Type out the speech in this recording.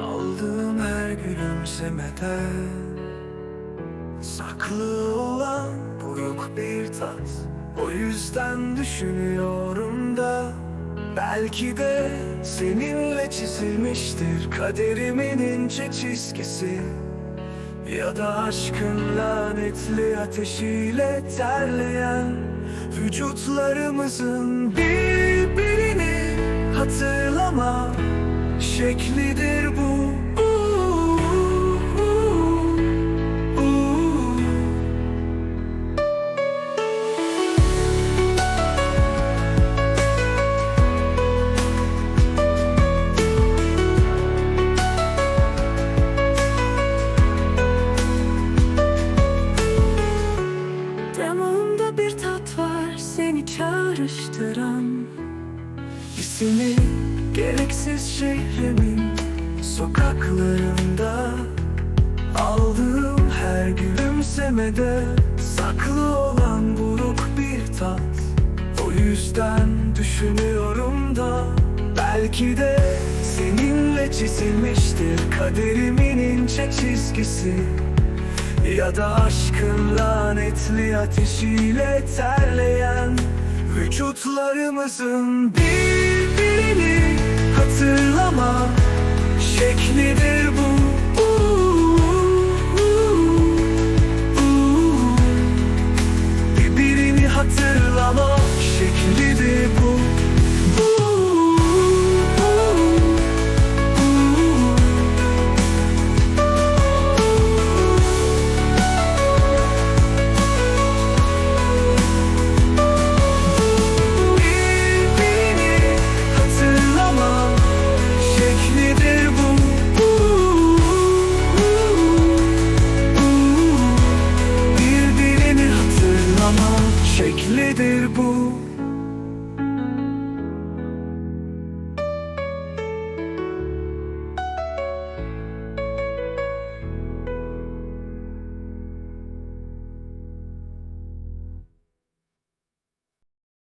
Aldığım her gülümsemeden Saklı olan buruk bir tat. O yüzden düşünüyorum da Belki de seninle çizilmiştir Kaderimin ince çizgisi Ya da aşkın lanetli ateşiyle terleyen Vücutlarımızın birbirini hatırlama şeklidir bu çağrıştıran İsmi gereksiz şehrimin sokaklarında Aldığım her gülümsemede saklı olan buruk bir tat. O yüzden düşünüyorum da belki de seninle çizilmiştir Kaderimin ince çizgisi. Ya da aşkın lanetli ateşiyle terleyen Vücutlarımızın birbirini hatırlama. şeklidir bu